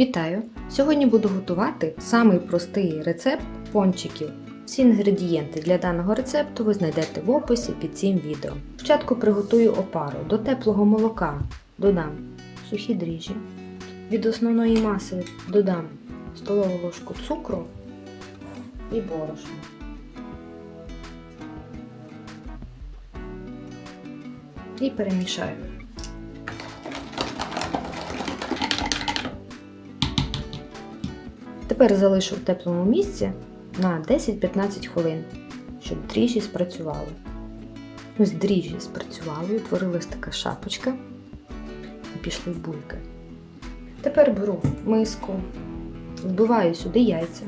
Вітаю! Сьогодні буду готувати самий простий рецепт пончиків. Всі інгредієнти для даного рецепту ви знайдете в описі під цим відео. Спочатку приготую опару. До теплого молока додам сухі дріжджі. Від основної маси додам столову ложку цукру і борошно. І перемішаю. Тепер залишу в теплому місці на 10-15 хвилин, щоб дріжджі спрацювали. Ось дріжджі спрацювали, утворилась така шапочка і пішли бульки. Тепер беру миску, вбиваю сюди яйця,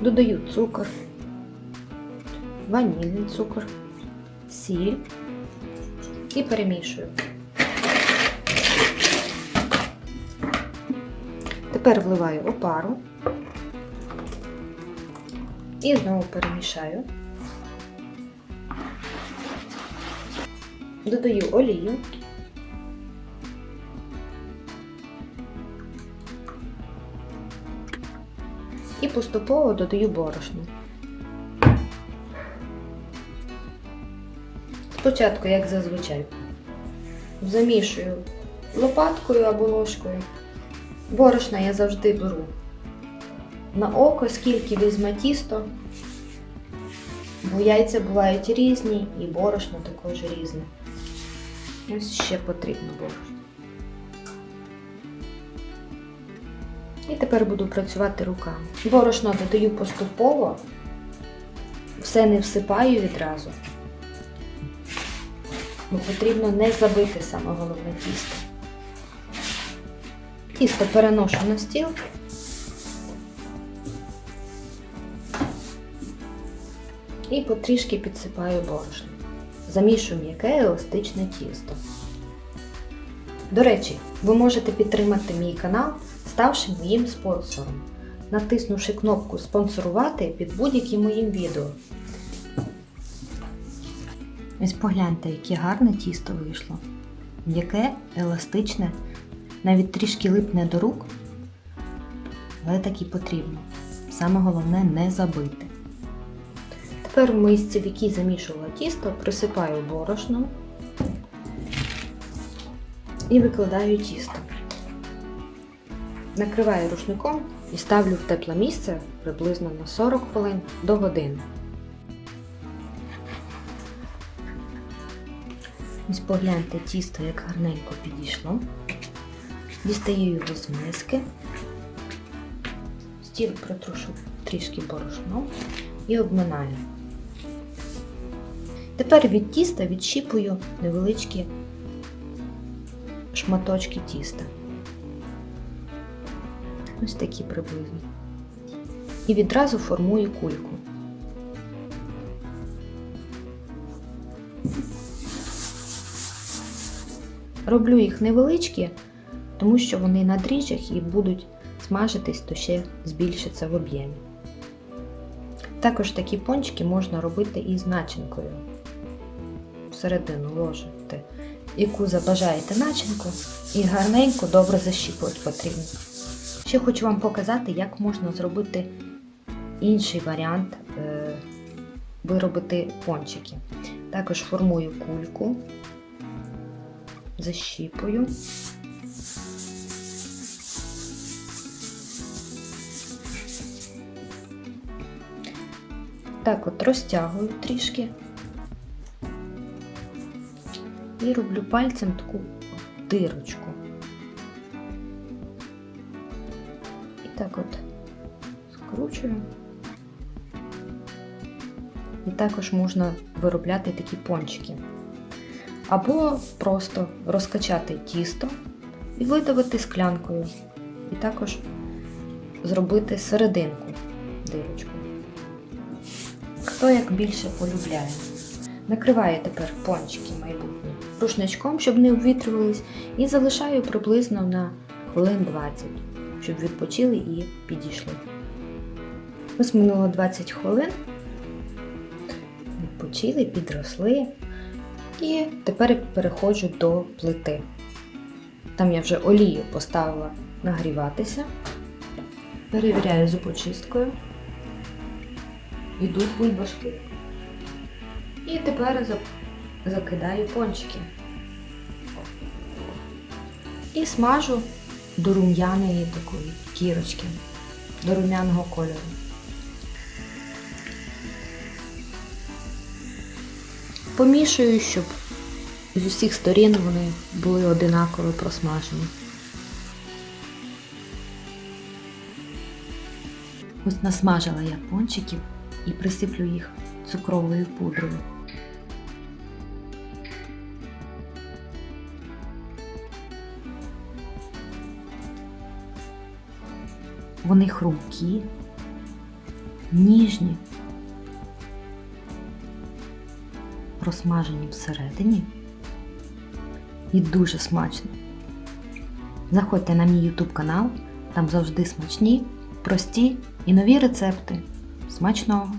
додаю цукор, ванільний цукор, сіль і перемішую. Тепер вливаю опару і знову перемішаю. Додаю олію. І поступово додаю борошно. Спочатку, як зазвичай, замішую лопаткою або ложкою. Борошна я завжди беру на око, скільки візьме тісто, бо яйця бувають різні і борошно також різне. Ось ще потрібно борошно. І тепер буду працювати руками. Борошно додаю поступово, все не всипаю відразу, бо потрібно не забити саме головне тісто. Тісто переношу на стіл. І потрішки підсипаю борошно. Замішую м'яке еластичне тісто. До речі, ви можете підтримати мій канал, ставши моїм спонсором, натиснувши кнопку Спонсорувати під будь-яким моїм відео. Ось погляньте, яке гарне тісто вийшло. М'яке, еластичне навіть трішки липне до рук, але так і потрібно. Саме головне не забити. Тепер в мисці, в якій замішувала тісто, присипаю борошном і викладаю тісто. Накриваю рушником і ставлю в тепле місце приблизно на 40 хвилин до години. Ось погляньте тісто, як гарненько підійшло. Дістаю його з миски, стіл протрушу трішки борошном і обминаю. Тепер від тіста відщіпую невеличкі шматочки тіста. Ось такі приблизно. І відразу формую кульку. Роблю їх невеличкі, тому що вони на дріжджах і будуть смажитись, то ще збільшиться в об'ємі. Також такі пончики можна робити і з начинкою. Всередину ложите, яку забажаєте начинку, і гарненько добре защіпувати потрібно. Ще хочу вам показати, як можна зробити інший варіант е, виробити пончики. Також формую кульку, защіпую. Так от розтягую трішки і роблю пальцем таку дирочку. І так от скручую. І також можна виробляти такі пончики. Або просто розкачати тісто і видавити склянкою. І також зробити серединку дирочку. Хто як більше полюбляє. Накриваю тепер пончики майбутні рушничком, щоб не обвітрювались, і залишаю приблизно на хвилин 20, щоб відпочили і підійшли. Ось минуло 20 хвилин, відпочили, підросли. І тепер переходжу до плити. Там я вже олію поставила нагріватися. Перевіряю зубочисткою. Йдуть бульбашки. І тепер закидаю пончики. І смажу до рум'яної такої кірочки, до рум'яного кольору. Помішую, щоб з усіх сторін вони були одинаково просмажені. Ось насмажила я пончиків і присиплю їх цукровою пудрою. Вони хрумкі, ніжні, просмажені всередині і дуже смачно. Заходьте на мій YouTube канал, там завжди смачні, прості і нові рецепти. Смачного!